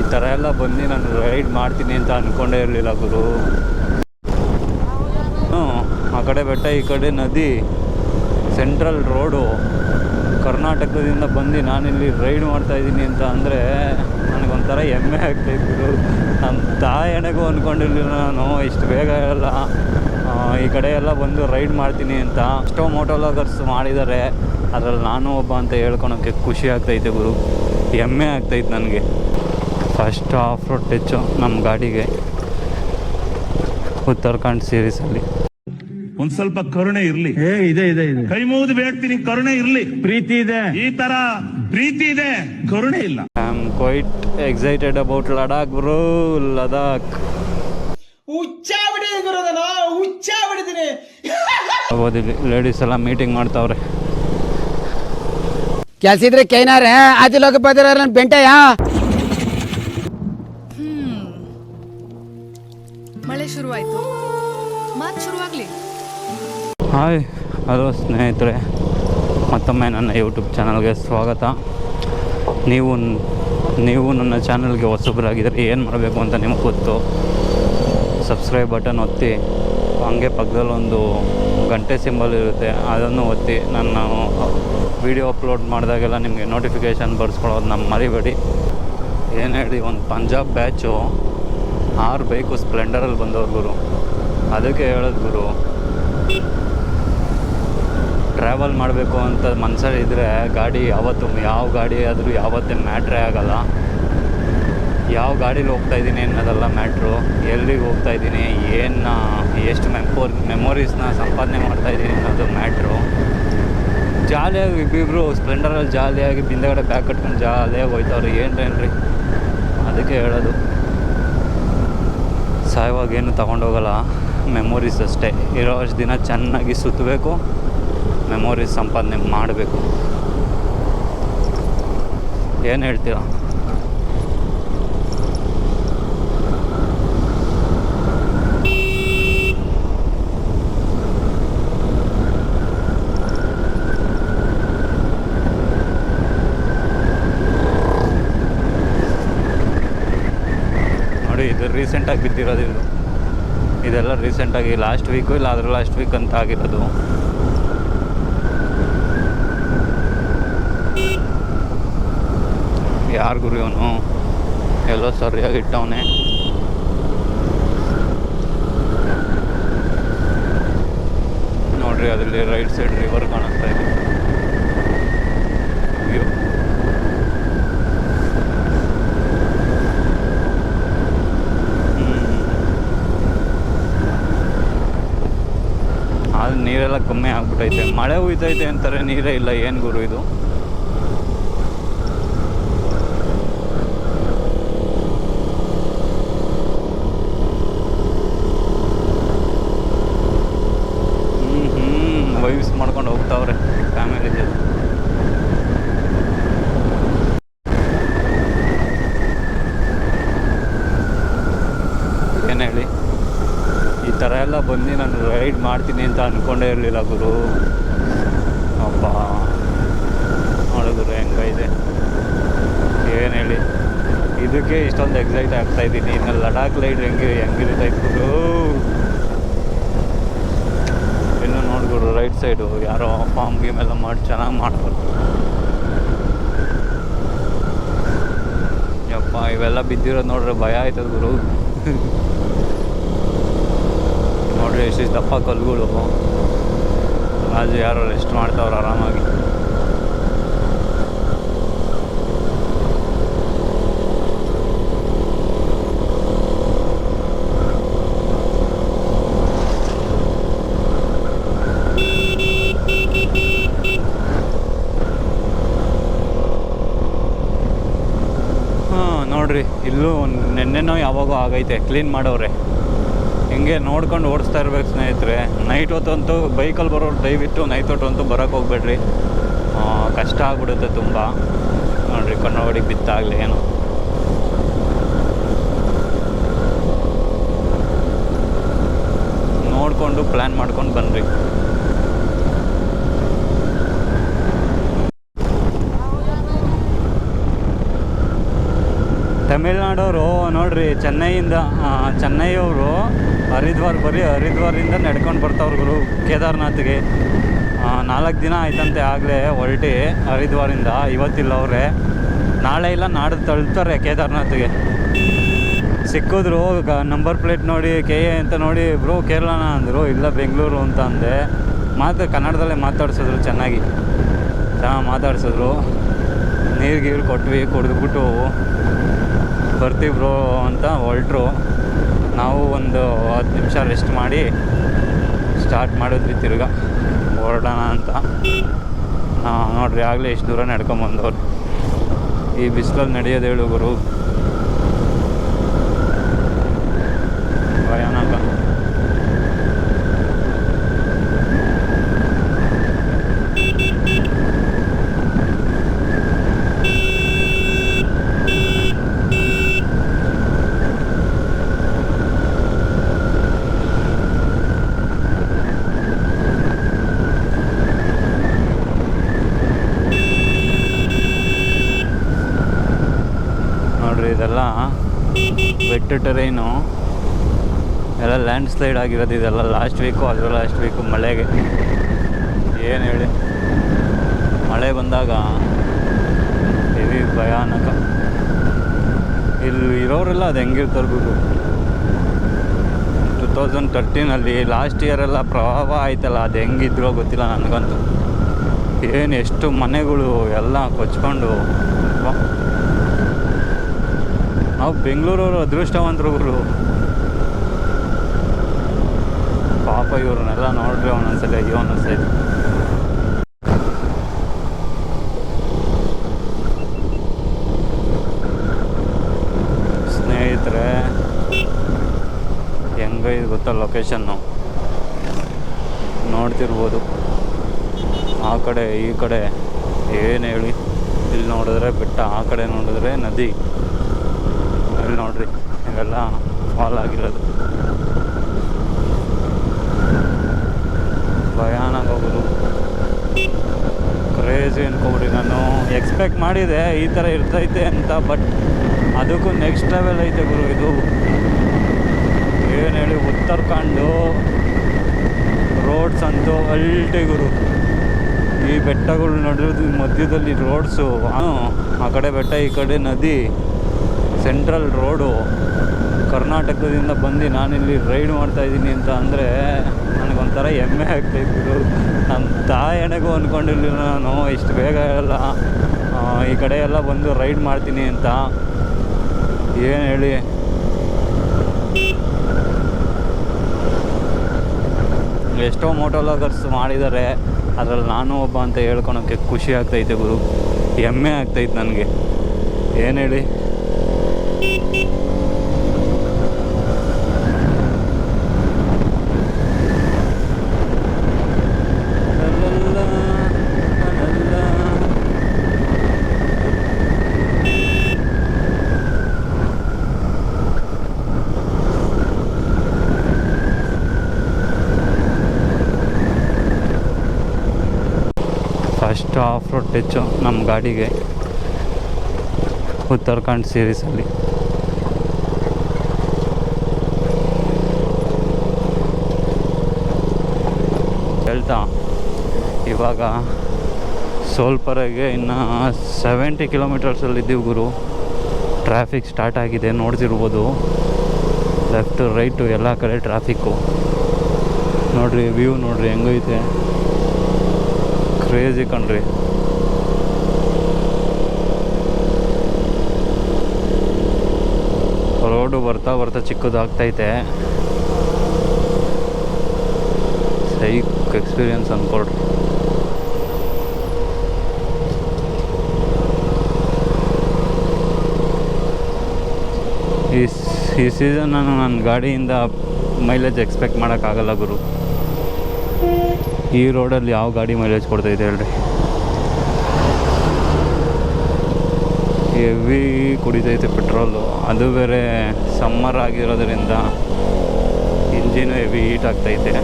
ಈ ಥರ ಎಲ್ಲ ಬಂದು ನಾನು ರೈಡ್ ಮಾಡ್ತೀನಿ ಅಂತ ಅಂದ್ಕೊಂಡೇ ಇರಲಿಲ್ಲ ಗುರು. ಹ್ಞೂ, ಆ ಕಡೆ ಬೆಟ್ಟ, ಈ ಕಡೆ ನದಿ, ಸೆಂಟ್ರಲ್ ರೋಡು, ಕರ್ನಾಟಕದಿಂದ ಬಂದು ನಾನಿಲ್ಲಿ ರೈಡ್ ಮಾಡ್ತಾ ಇದ್ದೀನಿ ಅಂತ ಅಂದರೆ ನನಗೊಂಥರ ಹೆಮ್ಮೆ ಆಗ್ತಾಯಿತ್ತು ಗುರು. ನಮ್ಮ ತಾಯಣೆಗೂ ಅಂದ್ಕೊಂಡಿರಲಿಲ್ಲ ನಾನು, ಇಷ್ಟು ಬೇಗ ಎಲ್ಲ ಈ ಕಡೆ ಎಲ್ಲ ಬಂದು ರೈಡ್ ಮಾಡ್ತೀನಿ ಅಂತ. ಎಷ್ಟೋ ಮೋಟೋಲಾಗರ್ಸ್ ಮಾಡಿದ್ದಾರೆ, ಅದರಲ್ಲಿ ನಾನು ಒಬ್ಬ ಅಂತ ಹೇಳ್ಕೊಳೋಕ್ಕೆ ಖುಷಿ ಆಗ್ತೈತೆ ಗುರು. ಹೆಮ್ಮೆ ಆಗ್ತೈತೆ ನನಗೆ. ಫಸ್ಟ್ ಆಫ್ ರೋಡ್ ಟೆಚ್ಚು ನಮ್ಮ ಗಾಡಿಗೆ ಉತ್ತರಾಖಂಡ್ ಸೀರೀಸಲ್ಲಿ ಒಂದ್ ಸ್ವಲ್ಪ ಕರುಣೆ ಇರ್ಲಿ. ಏ ಇದೆ ಇದೆ ಇದೆ. ಕೈ ಮುಗಿದು ಬೇಡ್ತೀನಿ ಕರುಣೆ ಇರ್ಲಿ. ಪ್ರೀತಿ ಇದೆ. ಈ ತರ ಪ್ರೀತಿ ಇದೆ ಕರುಣೆ ಇಲ್ಲ. I am quite excited about Ladakh bro Ladakh ಹುಚ್ಚ ಗುರು ನಾನು ಹುಚ್ಚ ಓದಿಲ್ಲಿ ಲೇಡೀಸ್ ಎಲ್ಲ ಮೀಟಿಂಗ್ ಮಾಡ್ತಾವ್ರೆ. ಕೆಲ್ಸ ಇದ್ರೆ ಕೈನಾರೆ ಆಚೆ ಲೋಕ ಬದಿರ ಬೆಂಟಯ್ಯ? ಶುರುವಾಯ್ತು. ಮಾತು ಶುರುವಾಗಲಿ. ಹಾಯ್, ಹಲೋ ಸ್ನೇಹಿತರೆ. ಮತ್ತೊಮ್ಮೆ ನನ್ನ ಯೂಟ್ಯೂಬ್ ಚಾನಲ್ಗೆ ಸ್ವಾಗತ. ನೀವು ನೀವು ನನ್ನ ಚಾನಲ್ಗೆ ಹೊಸಬರಾಗಿದ್ದರೆ ಏನು ಮಾಡಬೇಕು ಅಂತ ನಿಮಗೆ ಗೊತ್ತು. ಸಬ್ಸ್ಕ್ರೈಬ್ ಬಟನ್ ಒತ್ತಿ. ಹಂಗೆ ಪಕ್ಕದಲ್ಲೊಂದು ಗಂಟೆ ಸಿಂಬಲ್ ಇರುತ್ತೆ, ಅದನ್ನು ಒತ್ತಿ. ನಾನು ವಿಡಿಯೋ ಅಪ್ಲೋಡ್ ಮಾಡಿದಾಗೆಲ್ಲ ನಿಮಗೆ ನೋಟಿಫಿಕೇಷನ್ ಬರ್ಸ್ಕೊಳ್ಳೋದು ನಮ್ಮ ಮರಿಬೇಡಿ. ಏನು ಹೇಳಿ, ಒಂದು ಪಂಜಾಬ್ ಬ್ಯಾಚು ಆರು ಬೈಕು ಸ್ಪ್ಲೆಂಡರಲ್ಲಿ ಬಂದವ್ರು ಗುರು. ಅದಕ್ಕೆ ಹೇಳೋದು ಗುರು ಟ್ರಾವೆಲ್ ಮಾಡಬೇಕು ಅಂತ ಮನ್ಸಲ್ಲಿ ಇದ್ದರೆ ಗಾಡಿ ಯಾವತ್ತು, ಯಾವ ಗಾಡಿ ಆದರೂ ಯಾವತ್ತೇ ಮ್ಯಾಟ್ರೇ ಆಗಲ್ಲ. ಯಾವ ಗಾಡೀಲಿ ಹೋಗ್ತಾ ಇದ್ದೀನಿ ಅನ್ನೋದಲ್ಲ ಮ್ಯಾಟ್ರು ಎಲ್ಲಿಗೆ ಹೋಗ್ತಾ ಇದ್ದೀನಿ ಏನು ಎಷ್ಟು ಮೆಮೋರ್ ಮೆಮೊರೀಸ್ನ ಸಂಪಾದನೆ ಮಾಡ್ತಾ ಇದ್ದೀನಿ ಅನ್ನೋದು ಮ್ಯಾಟ್ರು ಜಾಲಿಯಾಗಿ ಇಬ್ಬಿಬ್ರು ಸ್ಪ್ಲೆಂಡರಲ್ಲಿ ಜಾಲಿಯಾಗಿ ಬಿಂದಗಡೆ ಬ್ಯಾಗ್ ಕಟ್ಕೊಂಡು ಜಾಲಿಯಾಗಿ ಹೋಯ್ತವ್ರು. ರೀ ಅದಕ್ಕೆ ಹೇಳೋದು. ಸಾಯುವಾಗ ಏನು ತಗೊಂಡೋಗಲ್ಲ ಮೆಮೊರೀಸ್ ಅಷ್ಟೇ. ಇರೋ ಅಷ್ಟು ದಿನ ಚೆನ್ನಾಗಿ ಸುತ್ತಬೇಕು ಮೆಮೊರೀಸ್ ಸಂಪಾದನೆ ಮಾಡಬೇಕು. ಏನು ಹೇಳ್ತೀರಾ ನೋಡಿ ಇದು ರೀಸೆಂಟಾಗಿ ಬಿದ್ದಿರೋದು ಇದು. ಇದೆಲ್ಲ ರೀಸೆಂಟಾಗಿ ಲಾಸ್ಟ್ ವೀಕು ಇಲ್ಲ ಅದ್ರ ಲಾಸ್ಟ್ ವೀಕ್ ಅಂತ ಆಗಿರೋದು. ಯಾರು ಗುರು ಇವನು? ಎಲ್ಲೋ ಸರಿಯಾಗಿ ಇಟ್ಟವನೇ. ನೋಡ್ರಿ ಅದರಲ್ಲಿ ರೈಟ್ ಸೈಡ್ ರಿವರ್ ಕಾಣಿಸ್ತಾ ಇದೆ ವ್ಯೂ ಅದು ನೀರೆಲ್ಲ ಕಮ್ಮಿ ಆಗ್ಬಿಟ್ಟೈತೆ ಮಳೆ ಹುಯ್ತೈತೆ ಅಂತಾರೆ ನೀರೇ ಇಲ್ಲ ಏನು ಗುರು ಇದು ಹ್ಞೂ ಹ್ಞೂ ವೈವ್ಸ್ ಮಾಡ್ಕೊಂಡು ಹೋಗ್ತಾವ್ರೆ ಫ್ಯಾಮಿಲಿ ಜೊತೆ ಏನು ಹೇಳಿ ಈ ಥರ ಎಲ್ಲ ಬಂದು ನಾನು ರೈಡ್ ಮಾಡ್ತೀನಿ ಅಂತ ಅಂದ್ಕೊಂಡೇ ಇರಲಿಲ್ಲ ಗುರು. ಅಪ್ಪ. ನೋಡಿದ್ರು ಹೆಂಗೈತೆ ಏನು ಹೇಳಿ? ಇದಕ್ಕೆ ಇಷ್ಟೊಂದು ಎಕ್ಸೈಟ್ ಆಗ್ತಾ ಇದ್ದೀನಿ. ಇನ್ನು ಲಡಾಖ್ ಲೈಟ್ ಹೆಂಗೆ ಹೆಂಗಿರ್ತೈತೆ ಗುರು? ಇನ್ನು ನೋಡ್ಗುರು ರೈಟ್ ಸೈಡು ಯಾರೋ ಫಾರ್ಮ್ ಗೀಮ್ ಎಲ್ಲ ಮಾಡಿ ಚೆನ್ನಾಗಿ ಮಾಡ್ತಾರೆ. ಯಪ್ಪ, ಇವೆಲ್ಲ ಬಿದ್ದಿರೋದು ನೋಡ್ರೆ ಭಯ ಆಯ್ತದ ಗುರು. ನೋಡ್ರಿ ಎಷ್ಟಿಷ್ಟು ದಪ್ಪ ಕಲ್ಲುಗಳು. ರಾಜು ಯಾರು ರೆಸ್ಟ್ ಮಾಡ್ತಾವ್ರೆ ಆರಾಮಾಗಿ. ನೋಡ್ರಿ, ಇಲ್ಲೂ ನೆನ್ನೆನೋ ಯಾವಾಗೋ ಆಗೈತೆ ಕ್ಲೀನ್ ಮಾಡವ್ರೆ. ಹಿಂಗೆ ನೋಡ್ಕೊಂಡು ಓಡಿಸ್ತಾ ಇರ್ಬೇಕು ಸ್ನೇಹಿತರೆ. ನೈಟ್ ಹೊತ್ತಂತೂ ಬೈಕಲ್ಲಿ ಬರೋರು ದಯವಿಟ್ಟು ನೈಟ್ ಹೊತ್ತಂತೂ ಬರೋಕ್ಕೆ ಹೋಗ್ಬೇಡ್ರಿ. ಕಷ್ಟ ಆಗ್ಬಿಡುತ್ತೆ ತುಂಬ. ನೋಡ್ರಿ ಕಣ್ಣೊಡಿಗೆ ಬಿತ್ತಾಗಲಿ ಏನು. ನೋಡಿಕೊಂಡು ಪ್ಲ್ಯಾನ್ ಮಾಡ್ಕೊಂಡು ಬನ್ನಿರಿ ತಮಿಳ್ನಾಡವರು ನೋಡ್ರಿ, ಚೆನ್ನೈಯಿಂದ ಚೆನ್ನೈಯವರು ಹರಿದ್ವಾರ್, ಬರೀ ಹರಿದ್ವಾರಿಂದ ನಡ್ಕೊಂಡು ಬರ್ತಾವ್ರು ಗುರು ಕೇದಾರ್ನಾಥ್ಗೆ. ನಾಲ್ಕು ದಿನ ಆಯ್ತಂತೆ ಆಗಲೇ ಹೊರಟಿ ಹರಿದ್ವಾರಿಂದ, ಇವತ್ತಿಲ್ಲ ಅವರೇ. ನಾಳೆ ಇಲ್ಲ, ನಾಡ್ದು ತಳ್ತಾರೆ ಕೇದಾರ್ನಾಥ್ಗೆ. ಸಿಕ್ಕಿದ್ರು ನಂಬರ್ ಪ್ಲೇಟ್ ನೋಡಿ, ಕೆ ಎ ಅಂತ ನೋಡಿ, ಬ್ರೋ ಕೇರಳನ ಅಂದರು, ಇಲ್ಲ ಬೆಂಗಳೂರು ಅಂತ ಅಂದೆ. ಮಾತು ಕನ್ನಡದಲ್ಲೇ ಮಾತಾಡ್ಸಿದ್ರು ಚೆನ್ನಾಗಿ. ಚೆನ್ನಾಗಿ ಮಾತಾಡ್ಸಿದ್ರು. ನೀರು ಗೀರು ಕೊಟ್ವಿ, ಕುಡಿದ್ಬಿಟ್ಟು. ಬರ್ತೀವಿ ಬ್ರೋ ಅಂತ ಹೊರಟರು. ನಾವು ಒಂದು ಹತ್ತು ನಿಮಿಷ ರೆಸ್ಟ್ ಮಾಡಿ ಸ್ಟಾರ್ಟ್ ಮಾಡಿದ್ವಿ ತಿರ್ಗಾ. ಹೊರಡೋಣ ಅಂತ. ನೋಡ್ರಿ ಆಗಲೇ ಇಷ್ಟು ದೂರ ನಡ್ಕೊಂಬಂದವ್ರು ಈ ಬಿಸಿಲಲ್ಲಿ ನಡೆಯೋದು ಹೇಳುಗರು ಭಯಾನಕ ನೋಡ್ರಿ ಇದೆಲ್ಲ ಬೆಟ್ಟ ಟೆರೈನು ಎಲ್ಲ ಲ್ಯಾಂಡ್ ಸ್ಲೈಡ್ ಆಗಿರೋದು ಇದೆಲ್ಲ ಲಾಸ್ಟ್ ವೀಕು ಅದರ ಲಾಸ್ಟ್ ವೀಕು ಮಳೆಗೆ. ಏನು ಹೇಳಿ. ಮಳೆ ಬಂದಾಗ ಹೆವಿ ಭಯಾನಕ. ಇಲ್ಲಿ ಇರೋರೆಲ್ಲ ಅದು ಹೆಂಗಿರ್ತಾರೆ ಗುರು? ಟು ತೌಸಂಡ್ ತರ್ಟೀನಲ್ಲಿ ಲಾಸ್ಟ್ ಇಯರೆಲ್ಲ ಪ್ರವಾಹ ಆಯ್ತಲ್ಲ, ಅದು ಹೆಂಗಿದ್ರೋ ಗೊತ್ತಿಲ್ಲ ನನಗಂತೂ. ಏನು ಎಷ್ಟು ಮನೆಗಳು ಎಲ್ಲ ಕೊಚ್ಕೊಂಡು. ನಾವು ಬೆಂಗಳೂರವರು ಅದೃಷ್ಟವಂತರು ಗುರು ಪಾಪ ಇವ್ರನ್ನೆಲ್ಲ ನೋಡ್ರಿ ಒಂದೊಂದ್ಸಲ ಅಯ್ಯೋ ಅನ್ನಿಸ್ತೈತೆ. ಸ್ನೇಹಿತರೆ ಹೆಂಗೈದು ಗೊತ್ತಾ ಲೊಕೇಶನ್ನು? ನೋಡ್ತಿರ್ಬೋದು. ಆ ಕಡೆ, ಈ ಕಡೆ, ಏನು ಹೇಳಿ? ಇಲ್ಲಿ ನೋಡಿದ್ರೆ ಬೆಟ್ಟ, ಆ ಕಡೆ ನೋಡಿದ್ರೆ ನದಿ. ಇಲ್ಲಿ ನೋಡ್ರಿ. ಇವೆಲ್ಲ ಫಾಲ್ ಆಗಿರೋದು. ಭಯಾನಕ ಹೋಗೋದು ಕ್ರೇಜಿ ಅನ್ಕೊಬಿಡಿ ನಾನು. ಎಕ್ಸ್ಪೆಕ್ಟ್ ಮಾಡಿದೆ ಈ ಥರ ಇರ್ತೈತೆ ಅಂತ ಬಟ್ ಅದಕ್ಕೂ ನೆಕ್ಸ್ಟ್ ಲೆವೆಲ್ ಐತೆ ಗುರು ಇದು. ಏನು ಹೇಳಿ, ಉತ್ತರಾಖಂಡು ರೋಡ್ಸ್ ಅಂತೂ ಅಲ್ಟಿ ಗುರು. ಈ ಬೆಟ್ಟಗಳು ನಡೆಯೋದು ಮಧ್ಯದಲ್ಲಿ ರೋಡ್ಸು ಆ ಕಡೆ ಬೆಟ್ಟ, ಈ ಕಡೆ ನದಿ. ಸೆಂಟ್ರಲ್ ರೋಡು ಕರ್ನಾಟಕದಿಂದ ಬಂದು ನಾನಿಲ್ಲಿ ರೈಡ್ ಮಾಡ್ತಾ ಇದ್ದೀನಿ ಅಂತ ಅಂದರೆ ನನಗೊಂಥರ ಹೆಮ್ಮೆ ಆಗ್ತಾಯಿತ್ತು ನನ್ನ ತಾಯಣೆಗೂ ಅಂದ್ಕೊಂಡಿರಲಿಲ್ಲ ನಾನು, ಇಷ್ಟು ಬೇಗ ಎಲ್ಲ ಈ ಕಡೆ ಎಲ್ಲ ಬಂದು ರೈಡ್ ಮಾಡ್ತೀನಿ ಅಂತ. ಏನು ಹೇಳಿ? ಎಷ್ಟೋ ಮೋಟೋಲಾಗರ್ಸ್ ಮಾಡಿದ್ದಾರೆ. ಅದರಲ್ಲಿ ನಾನು ಒಬ್ಬ ಅಂತ ಹೇಳ್ಕೊಳೋಕ್ಕೆ ಖುಷಿ ಆಗ್ತೈತೆ ಗುರು. ಹೆಮ್ಮೆ ಆಗ್ತೈತೆ ನನಗೆ. ಏನು ಹೇಳಿ? ಫಸ್ಟ್ ಆಫ್ ರೋಡ್ ಟಚ್ಚು ನಮ್ಮ ಗಾಡಿಗೆ ಉತ್ತರಾಖಂಡ್ ಸೀರೀಸಲ್ಲಿ ಇವಾಗ ಸೋಲ್ಪರೆಗೆ ಇನ್ನು ಸೆವೆಂಟಿ ಕಿಲೋಮೀಟರ್ಸಲ್ಲಿದ್ದೀವಿ ಗುರು. ಟ್ರಾಫಿಕ್ ಸ್ಟಾರ್ಟ್ ಆಗಿದೆ, ನೋಡ್ತಿರ್ಬೋದು. ಲೆಫ್ಟು ರೈಟು ಎಲ್ಲ ಕಡೆ ಟ್ರಾಫಿಕ್ಕು ನೋಡ್ರಿ ವ್ಯೂ ನೋಡ್ರಿ, ಹೆಂಗೈತೆ. ಕ್ರೇಜಿ ಕಣ್ರಿ. ರೋಡು ಬರ್ತಾ ಬರ್ತಾ ಚಿಕ್ಕದಾಗ್ತೈತೆ. ಸೈಕ್ ಎಕ್ಸ್ಪೀರಿಯನ್ಸ್ ಅಂದ್ಕೊಳ್ರಿ ಈ ಸ್- ಈ ಸೀಸನ್ ನಾನು ನನ್ನ ಗಾಡಿಯಿಂದ ಮೈಲೇಜ್ ಎಕ್ಸ್ಪೆಕ್ಟ್ ಮಾಡೋಕ್ಕಾಗಲ್ಲ ಗುರು. ಈ ರೋಡಲ್ಲಿ ಯಾವ ಗಾಡಿ ಮೈಲೇಜ್ ಕೊಡ್ತೈತೆ ಹೇಳ್ರಿ? ಹೆವಿ ಕುಡಿತೈತೆ ಪೆಟ್ರೋಲು. ಅದು ಬೇರೆ ಸಮ್ಮರ್ ಆಗಿರೋದ್ರಿಂದ ಇಂಜಿನ್ ಹೆವಿ ಹೀಟ್ ಆಗ್ತೈತೆ.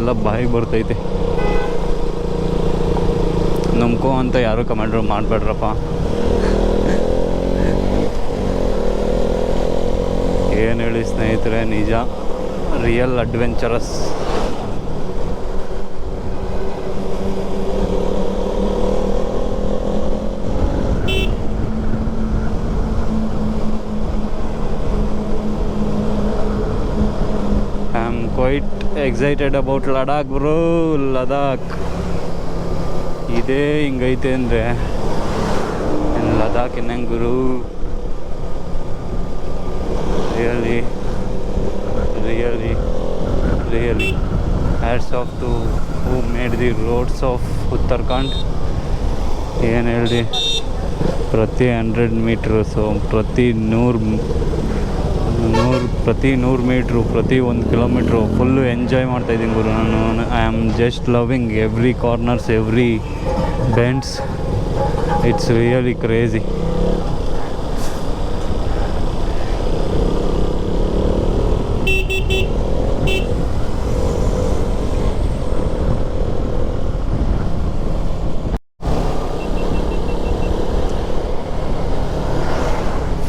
ಎಲ್ಲ ಬಾಯಿಗೆ ಬರ್ತೈತೆ. ನಂಬ್ಕೋ ಅಂತ ಯಾರು ಕಮೆಂಟ್ರು ಮಾಡಬೇಡ್ರಪ್ಪ. ಏನು ಹೇಳಿ ಸ್ನೇಹಿತರೆ ನಿಜ real adventurous I am quite excited about Ladakh bro Ladakh ಇದೇ ಹಿಂಗೈತೆ ಅಂದರೆ. ಲಡಾಖ್ ಇನ್ನಂಗೆ ಗುರು? Really really really hats off to who made the roads of Uttarakhand ಏನು ಹೇಳಿ ಪ್ರತಿ ಹಂಡ್ರೆಡ್ ಮೀಟ್ರಸು ಪ್ರತಿ ನೂರು ನೂರು, ಪ್ರತಿ ನೂರು ಮೀಟ್ರು, ಪ್ರತಿ ಒಂದು ಕಿಲೋಮೀಟ್ರು ಫುಲ್ಲು ಎಂಜಾಯ್ ಮಾಡ್ತಾಯಿದ್ದೀನಿ ಗುರು ನಾನು. I am just loving every corners every bends it's really crazy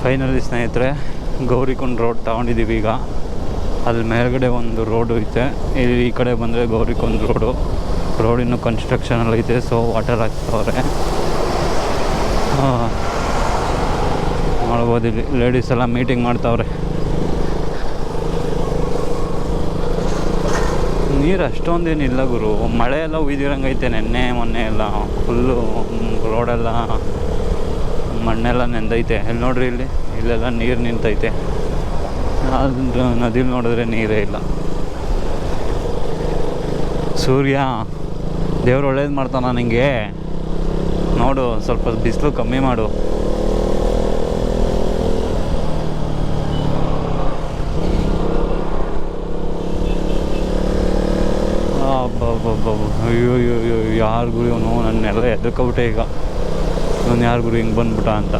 finally ಸ್ನೇಹಿತರೆ ಗೌರಿಕೊಂಡ್ ರೋಡ್ ತಗೊಂಡಿದ್ದೀವಿ ಈಗ. ಅಲ್ಲಿ ಮೇಲ್ಗಡೆ ಒಂದು ರೋಡು ಐತೆ. ಇಲ್ಲಿ ಈ ಕಡೆ ಬಂದರೆ ಗೌರಿಕೊಂದ್ ರೋಡು. ಇನ್ನೂ ಕನ್ಸ್ಟ್ರಕ್ಷನಲ್ಲಿ ಐತೆ ಸೊ ವಾಟರ್ ಹಾಕ್ತವ್ರೆ. ನೋಡ್ಬೋದು ಇಲ್ಲಿ ಲೇಡೀಸ್ ಎಲ್ಲ ಮೀಟಿಂಗ್ ಮಾಡ್ತಾವ್ರೆ. ನೀರು ಅಷ್ಟೊಂದೇನಿಲ್ಲ ಗುರು. ಮಳೆ ಎಲ್ಲ ಉಯ್ದಿರಂಗೈತೆ ನೆನ್ನೆ, ಮೊನ್ನೆ ಎಲ್ಲ. ಫುಲ್ಲು ರೋಡೆಲ್ಲ ಮಣ್ಣೆಲ್ಲ ನೆಂದೈತೆ. ಇಲ್ಲಿ ನೋಡ್ರಿ ಇಲ್ಲಿ? ಇಲ್ಲೆಲ್ಲ ನೀರು ನಿಂತೈತೆ. ಅದು ನದಿಲಿ ನೋಡಿದ್ರೆ ನೀರೇ ಇಲ್ಲ. ಸೂರ್ಯ, ದೇವ್ರು ಒಳ್ಳೇದು ಮಾಡ್ತಾನ ನಿಂಗೆ. ನೋಡು, ಸ್ವಲ್ಪ ಬಿಸಿಲು ಕಮ್ಮಿ ಮಾಡು. ಅಯ್ಯೋ ಅಯ್ಯೋ ಅಯ್ಯೋ ಯಾರು ಗುರು ಇವನು ನನ್ನೆಲ್ಲ ಎದ್ರಕೊಬಿಟ್ಟೆ ಈಗ. ಇವನು ಯಾರು ಗುರು, ಹಿಂಗೆ ಬಂದ್ಬಿಟ್ಟ ಅಂತ.